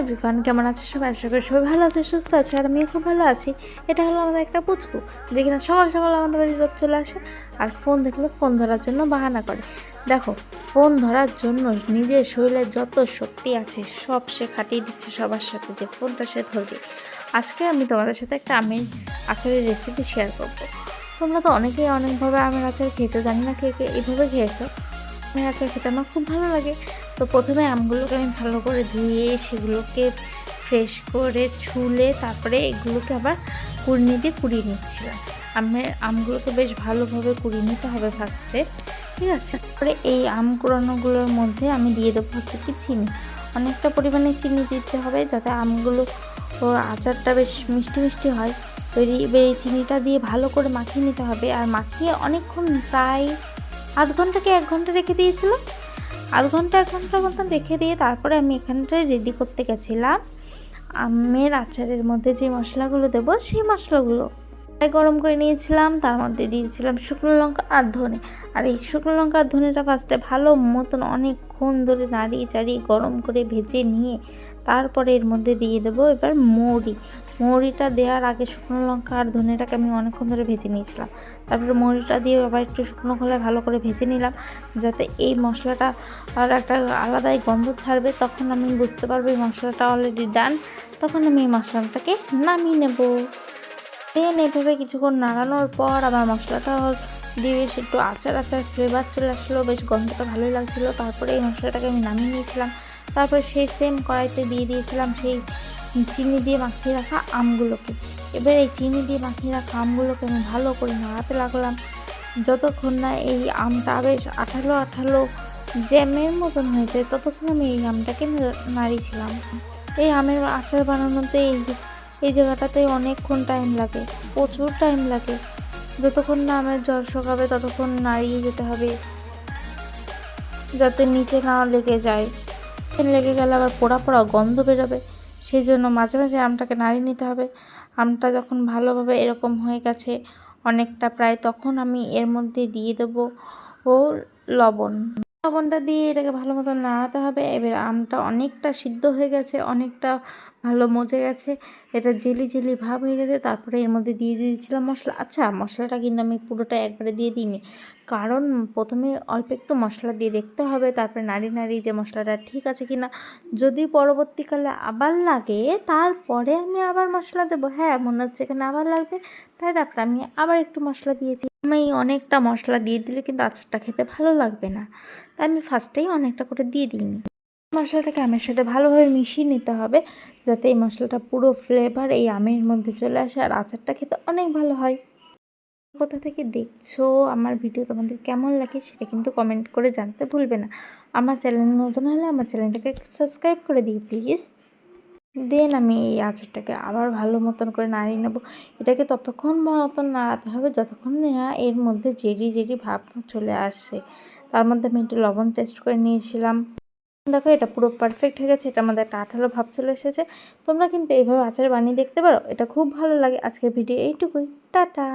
Everyone কেমন আছে সবাই? আশা করি সবাই ভালো আছে সুস্থ আছে আর আমিও খুব ভালো আছি। এটা হলো আমাদের একটা পুচকু, যে কিনা সকাল সকাল আমাদের বাড়ি রোদ চলে আসে, আর ফোন দেখলে ফোন ধরার জন্য বাহানা করে। দেখো, ফোন ধরার জন্য নিজের শরীরে যত শক্তি আছে, সব সে খাটিয়ে দিচ্ছে সবার সাথে যে ফোনটা সে ধরবে। আজকে আমি তোমাদের সাথে একটা আমের আচারের রেসিপি শেয়ার করব। তোমরা তো অনেকেই অনেকভাবে আমের আচার খেয়েছো, জানি না কে কে এইভাবে খেয়েছো। আচার খেতে আমার খুব ভালো লাগে। তো প্রথমে আমগুলোকে আমি ভালো করে ধুয়ে, সেগুলোকে ফ্রেশ করে ছুলে তারপরে এগুলোকে আবার কুড়নি দিয়ে কুড়িয়ে নিচ্ছিলাম। আমের আমগুলোকে বেশ ভালোভাবে কুড়িয়ে নিতে হবে ফার্স্টে ঠিক আছে? তারপরে এই আম কুড়ানোগুলোর মধ্যে আমি দিয়ে দেবো হচ্ছে কি চিনি। অনেকটা পরিমাণে চিনি দিতে হবে যাতে আমগুলো আচারটা বেশ মিষ্টি মিষ্টি হয়। তো এই এই চিনিটা দিয়ে ভালো করে মাখিয়ে নিতে হবে। আর মাখিয়ে অনেকক্ষণ প্রায় আধ ঘণ্টা কি এক ঘণ্টা রেখে দিয়েছিল? আধ ঘণ্টা, এক ঘণ্টা মতন রেখে দিয়ে তারপরে আমি এখানটায় রেডি করতে গেছিলাম। আমের আচারের মধ্যে যে মশলাগুলো দেবো, সেই মশলাগুলো গরম করে নিয়েছিলাম, তার মধ্যে দিয়েছিলাম শুকনো লঙ্কা আর ধনে। আর এই শুকনো লঙ্কা আর ধনেটা ফার্স্টে ভালো মতন অনেকক্ষণ ধরে নাড়িয়ে চাড়িয়ে গরম করে ভেজে নিয়ে তারপরে এর মধ্যে দিয়ে দেবো এবার মৌরি। মৌরিটা দেওয়ার আগে শুকনো লঙ্কা আর ধনেটাকে আমি অনেকক্ষণ ধরে ভেজে নিয়েছিলাম। তারপরে মৌরিটা দিয়ে আবার একটু শুকনো খোলায় ভালো করে ভেজে নিলাম, যাতে এই মশলাটা আর একটা আলাদাই গন্ধ ছাড়বে। তখন আমি বুঝতে পারব এই মশলাটা অলরেডি ডান তখন আমি এই মশলাটাকে নামিয়ে নেব। দেন এভাবে কিছুক্ষণ নাড়ানোর পর আমার মশলাটা দিয়ে বেশ একটু আচার আচার ফ্লেভার চলে আসলো। বেশ গন্ধটা ভালোই লাগছিল। তারপরে এই মশলাটাকে আমি নামিয়ে নিয়েছিলাম। তারপরে সেই সেম কড়াইতে দিয়ে দিয়েছিলাম সেই চিনি দিয়ে মাখিয়ে রাখা আমগুলোকে। এবার এই চিনি দিয়ে মাখিয়ে রাখা আমগুলোকে আমি ভালো করে নাড়াতে লাগলাম। যতক্ষণ না এই আমটা বেশ আঠালো আঠালো জ্যামের মতন হয়ে যায়, ততক্ষণ আমি এই আমটাকে নাড়িয়েছিলাম। এই আমের আচার বানানোতে এই এই জায়গাটাতে অনেকক্ষণ টাইম লাগে, প্রচুর টাইম লাগে। যতক্ষণ না আমের জল শোকাবে, ততক্ষণ নাড়িয়ে যেতে হবে। যাতে নিচে না লেগে যায়। লেগে গেলে আবার পোড়া পোড়া গন্ধ বেরোবে। সেই জন্য মাঝে মাঝে আমটাকে নাড়িয়ে নিতে হবে। আমটা যখন ভালোভাবে এরকম হয়ে গেছে অনেকটা প্রায় তখন আমি এর মধ্যে দিয়ে দেবো ও লবণ। লবণটা দিয়ে এটাকে ভালো মতো নাড়াতে হবে। এবার আমটা অনেকটা সিদ্ধ হয়ে গেছে, অনেকটা ভালো মজে গেছে। এটা জেলি জেলি ভাব হয়ে গেছে। তারপরে এর মধ্যে দিয়ে দিয়েছিলাম মশলা। আচ্ছা মশলাটা কিন্তু আমি পুরোটা একবারে দিয়ে দিইনি। কারণ প্রথমে অল্প একটু মশলা দিয়ে দেখতে হবে। তারপরে নাড়ি নাড়ি যে মশলাটা ঠিক আছে কি না যদি পরবর্তীকালে আবার লাগে, তারপরে আমি আবার মশলা দেবো। হ্যাঁ মনে হচ্ছে এখানে আবার লাগবে। তাই তারপরে আমি আবার একটু মশলা দিয়েছি। আমি অনেকটা মশলা দিয়ে দিলে কিন্তু আচারটা খেতে ভালো লাগবে না। তাই আমি ফার্স্টেই অনেকটা করে দিয়ে দিইনি। মশলাটাকে আমের সাথে ভালোভাবে মিশিয়ে নিতে হবে, যাতে এই মশলাটা পুরো ফ্লেভার এই আমের মধ্যে চলে আসে আর আচারটা খেতে অনেক ভালো হয়। কোথা থেকে দেখছ আমার ভিডিও তোমাদের কেমন লাগে সেটা কিন্তু কমেন্ট করে জানতে ভুলবে না। আমার চ্যানেল নতুন হলে আমার চ্যানেলটাকে সাবস্ক্রাইব করে দিই প্লিজ দেন আমি এই আচারটাকে আবার ভালো মতন করে নাড়িয়ে নেব। এটাকে ততক্ষণ মতন নাড়াতে হবে যতক্ষণ না এর মধ্যে জেরি জেরি ভাব চলে আসছে তার মধ্যে আমি একটু লবণ টেস্ট করে নিয়েছিলাম। দেখো, এটা পুরো পারফেক্ট হয়ে গেছে, এটা আমাদের একটা আঠালো ভাব চলে এসেছে। তোমরা কিন্তু এইভাবে আচার বানিয়ে দেখতে পারো, এটা খুব ভালো লাগে। আজকের ভিডিও এইটুকুই। টাটা!